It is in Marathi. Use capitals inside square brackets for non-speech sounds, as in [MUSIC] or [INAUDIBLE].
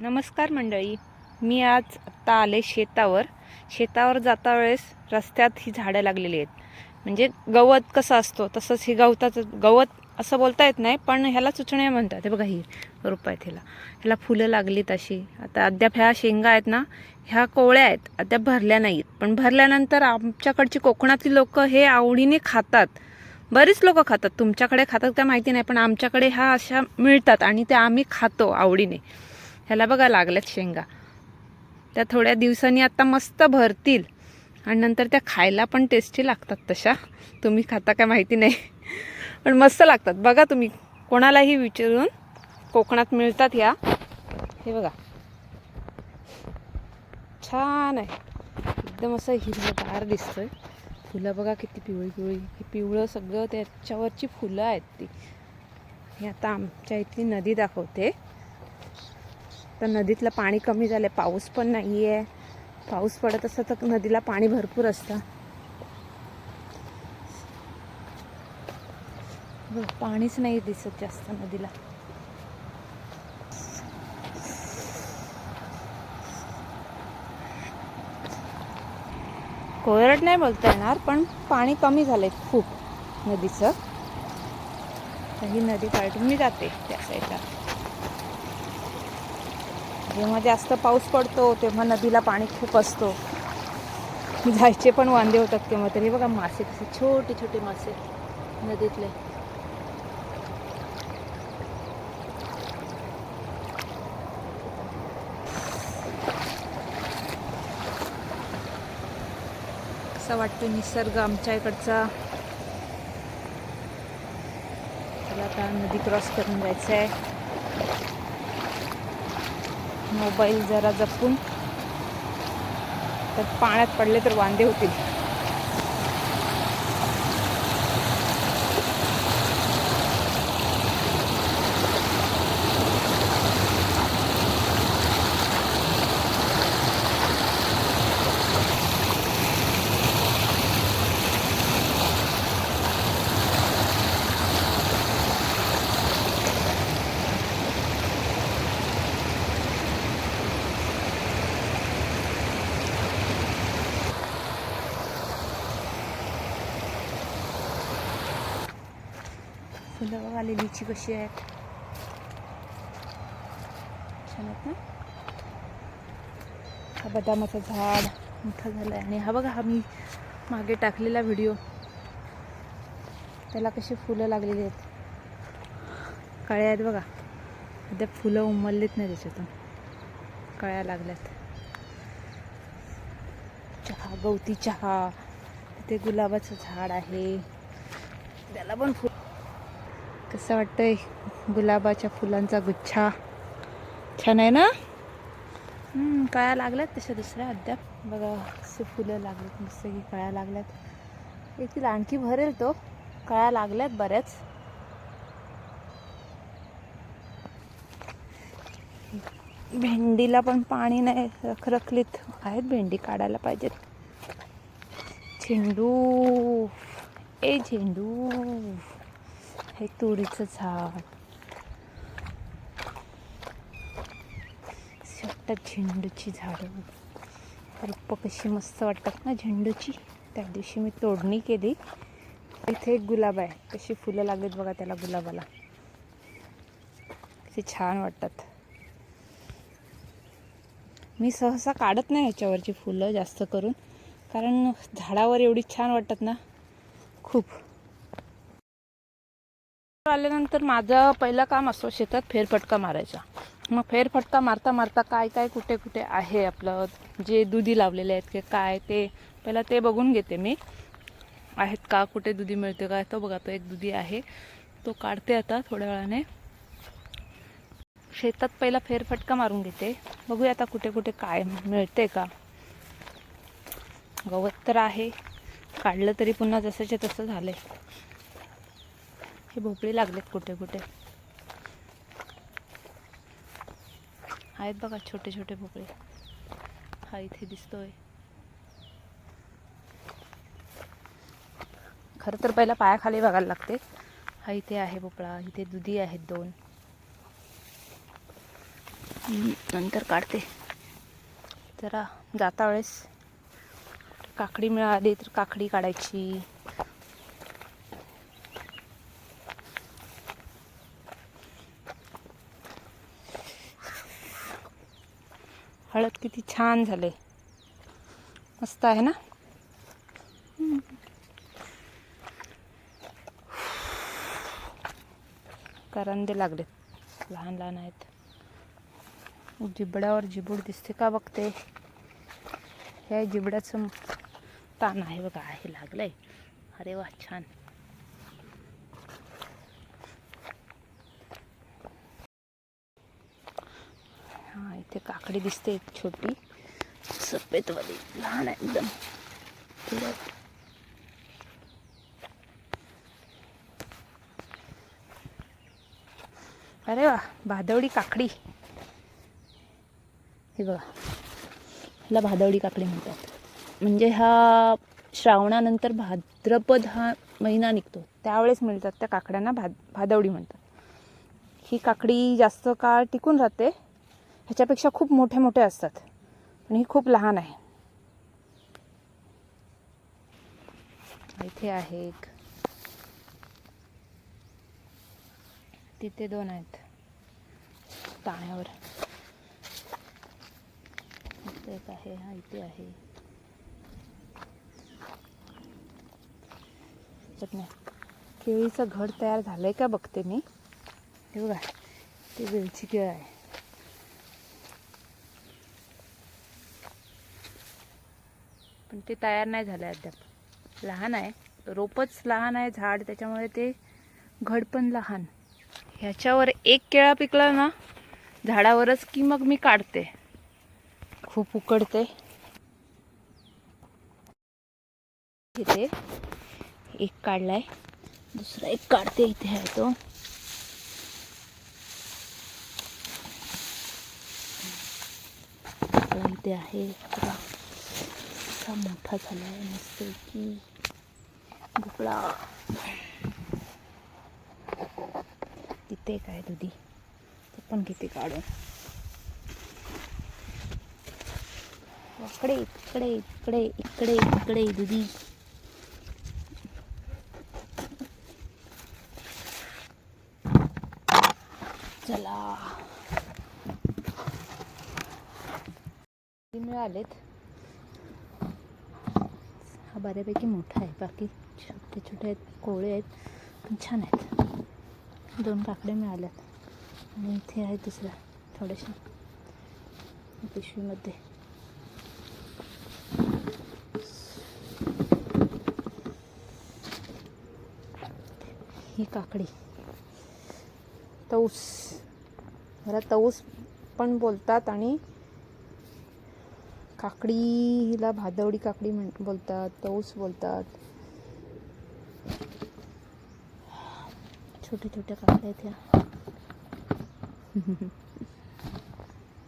नमस्कार मंडळी. मी आज आत्ता आले शेतावर. शेतावर जाता वेळेस रस्त्यात ही झाडं लागलेली आहेत. म्हणजे गवत कसं असतो तसंच ही गवताचं गवत असं बोलता येत नाही पण ह्याला चुचणे म्हणतात. हे बघा ही रोप आहेत ह्याला. ह्याला फुलं लागलीत अशी. आता अद्याप ह्या शेंगा आहेत ना ह्या कोवळ्या आहेत. अद्याप भरल्या नाहीत. पण भरल्यानंतर आमच्याकडची कोकणातली लोक हे आवडीने खातात. बरीच लोक खातात. तुमच्याकडे खातात का माहिती नाही पण आमच्याकडे ह्या अशा मिळतात आणि त्या आम्ही खातो आवडीने. ह्याला बघा लागल्यात शेंगा. त्या थोड्या दिवसांनी आत्ता मस्त भरतील. आणि नंतर त्या खायला पण टेस्टी लागतात तशा. तुम्ही खाता काय माहिती नाही. पण मस्त लागतात. बघा तुम्ही कोणालाही विचारून कोकणात मिळतात ह्या. हे बघा. छान आहे. एकदम असं हिरवगार दिसतंय. फुलं बघा किती पिवळी पिवळी. हे पिवळं सगळं त्याच्यावरची फुलं आहेत ती. हे आता आमच्या इथली नदी दाखवते. तर नदीतलं पाणी कमी झालं आहे पाऊस पण नाही आहे पाऊस पडत असं तर नदीला पाणी भरपूर असतं. पाणीच नाही दिसत जास्त नदीला. कोरड नाही बोलता येणार पण पाणी कमी झालंय खूप नदीचं. तर ही नदी पालटून मी जाते त्या साईडला जेव्हा जास्त पाऊस पडतो तेव्हा नदीला पाणी खूप असतो. जायचे पण वांदे होतात तेव्हा तरी. बघा मासे कसे छोटे छोटे मासे नदीतले. असं वाटतो निसर्ग आमच्या इकडचा. चला आता नदी क्रॉस करून जायचं आहे मोबाईल जरा जपून. तर पाण्यात पडले तर वांदे होतील. फुलं बघा लिची कशी आहेत छान आहेत ना? हा बदामाचं झाड मोठं झालं आहे आणि हा बघा हा मी मागे टाकलेला व्हिडिओ. त्याला कशी फुलं लागलेली आहेत. कळ्या आहेत बघा. अद्याप फुलं उमललीत नाही त्याच्यातून. कळ्या लागल्यात. चहा गवती चहा. तिथे गुलाबाचं झाड आहे. त्याला पण फुल कसं वाटतंय गुलाबाच्या फुलांचा गुच्छा. छान आहे ना? हम्म, कळ्या लागल्यात तशा दुसऱ्या अद्याप. बघा असे फुलं लागलेत मस्त की कळ्या लागल्यात. येथील आणखी भरेल तो. कळ्या लागल्यात बऱ्याच. भेंडीला पण पाणी नाही रखरखलीत. आहेत भेंडी काढायला पाहिजेत. झेंडू. ए झेंडू. हे तुरीचं झाड. अशी वाटतात झेंडूची झाडं. रोपं कशी मस्त वाटतात ना झेंडूची. त्या दिवशी मी तोडणी केली. इथे एक गुलाब आहे. कशी फुलं लागलीत बघा त्याला गुलाबाला. कशी छान वाटतात. मी सहसा काढत नाही ह्याच्यावरची फुलं जास्त करून. कारण झाडावर एवढी छान वाटतात ना. खूप. आल्यानंतर माझं पहिलं काम असतो शेतात फेरफटका मारायचा. मग फेरफटका मारता मारता काय काय कुठे कुठे आहे आपलं? जे दुधी लावलेले आहेत की काय ते? पहिला ते बघून घेते मी. आहेत का? कुठे दुधी मिळते का? तो बघा तो एक दुधी आहे. तो काढते आता थोड्या वेळाने. शेतात पहिला फेरफटका मारून घेते. बघूया आता कुठे कुठे काय मिळते का? गवत तर आहे. काढलं तरी पुन्हा जसंच्या तसं झालं आहे हे भोपळे लागलेत कुठे कुठे. आहेत बघा छोटे छोटे भोपळे. हा इथे दिसतोय. खरं तर पहिला पायाखाली बघायला लागते. हा इथे आहे भोपळा इथे दुधी आहेत दोन. नंतर काढते. जरा जाता वेळेस काकडी मिळाली तर काकडी काढायची. हळद किती छान झाले मस्त आहे ना? करंदे लागले. लहान लहान आहेत. जिबड्यावर जिबूड दिसते का बघते? ह्या जिबड्याचं ताण आहे बघा आहे लागलंय. अरे वा छान. हा इथे काकडी दिसते एक छोटी. सफेदवाली लहान आहे एकदम. अरे वा भादवडी काकडी. हे बघा. ह्याला भादवडी काकडी म्हणतात. म्हणजे हा श्रावणानंतर भाद्रपद हा महिना निघतो. त्यावेळेस मिळतात त्या काकड्यांना भाद भादवडी म्हणतात. ही काकडी जास्त काळ टिकून राहते. ह्याच्यापेक्षा खूप मोठे मोठे असतात. पण ही खूप लहान आहे. इथे आहे एक. तिथे दोन आहेत. पाण्यावर इथे एक आहे हा इथे आहे. त्याच्यात नाही केळीचं घड तयार झालंय का बघते मी. हे बघा ते वेलची केळ आहे पण ते तयार नाही झालं अद्याप. लहान आहे. रोपच लहान आहे झाड त्याच्यामुळे ते घड पण लहान. ह्याच्यावर एक केळा पिकला ना झाडावरच की मग मी काढते. खूप उकडते. इथे एक काढलाय. दुसरा एक काढते इथे आहे तो. तो इथे आहे इतका मोठा झालाय नसतो की भोपळा. तिथे काय दुधी? ते पण किती काढून. इकडे इकडे इकडे इकडे इकडे दुधी. चला. मिळालेत. हा बऱ्यापैकी मोठा आहे. बाकी छोटे छोटे आहेत कोवळे आहेत पण छान आहेत. दोन काकडे मिळाल्यात. आणि इथे आहे दुसऱ्या थोड्याशा पिशवीमध्ये. ही काकडी. तऊस. ह्याला तऊस पण बोलतात आणि काकडी हिला भादवडी काकडी म्हण बोलतात बोलता बोलतात. छोट्या छोट्या काकड्या [LAUGHS]